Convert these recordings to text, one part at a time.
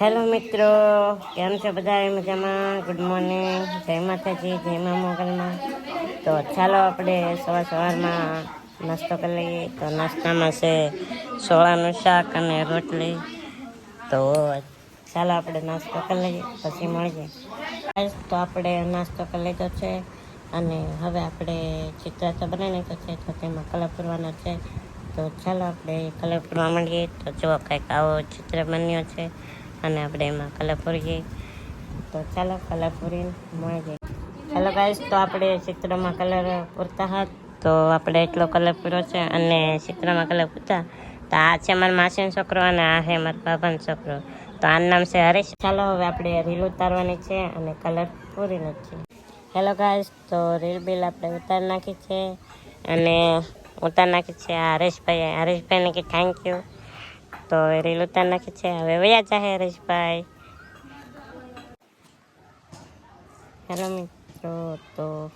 Hello મિત્રો. કેમ છો બધા? મજામાં? ગુડ મોર્નિંગ જય માતાજી, જય મા મોગલમાં. તો ચાલો આપણે સવાર સવારમાં નાસ્તો કરી લઈએ. તો નાસ્તામાં છે સોળાનું શાક અને રોટલી. તો ચાલો આપણે નાસ્તો કરી લઈએ, પછી મળીએ. તો આપણે નાસ્તો કરી લીધો છે. અને હવે આપણે ચિત્ર તો બનાવી નાખ્યો છે. તો તેમાં કલર પૂરવાનો છે. તો ચાલો આપણે કલર પૂરવા માંડીએ. તો જુઓ, કંઈક આવો ચિત્ર બન્યો છે. અને આપણે એમાં કલર પૂરીએ તો ચાલો કલર પૂરીને મળી જાય ચાલો ગાઈશ તો આપણે ચિત્રમાં કલર પૂરતા હતા તો આપણે એટલો કલર પૂરો છે અને ચિત્રમાં કલર પૂરતા. તો આ છે મારા માસીનો છોકરો અને આ છે મારા બાબાનો છોકરો. તો આનું નામ છે હરીશ. ચાલો હવે આપણે રીલ ઉતારવાની છે અને કલર પૂરીને છે હેલો ગાઈશ તો રીલ બિલ આપણે ઉતારી નાખી છે. અને ઉતારી નાખી છે હરેશભાઈ હરેશભાઈને કે થેન્ક યુ તો રીલ ઉતારી નાખી છે. હવે વયા જાહે હરેશભાઈ. હેલો મિત્રો, તો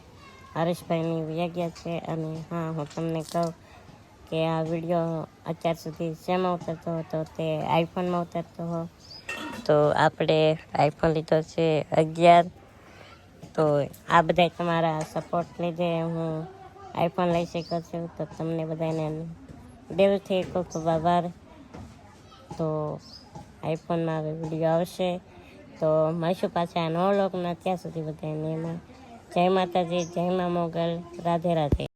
હરેશભાઈની વયા ગયા છે અને હા, હું તમને કહું કે આ વીડિયો અત્યાર સુધી શેમાં ઉતરતો હતો તે આઈફોનમાં ઉતરતો હો. તો આપણે આઈફોન લીધો છે અગિયાર. તો આ બધા તમારા સપોર્ટ લીધે હું આઈફોન લઈ શક્યો છું. તો તમને બધાને દિલથી ખૂબ ખૂબ આભાર. તો આઈફોનમાં હવે વીડિયો આવશે. તો મળશું પાછા નવો લોકના ત્યાં સુધી બધાને એમાં. જય માતાજી, જય મા મોગલ. રાધે રાધે.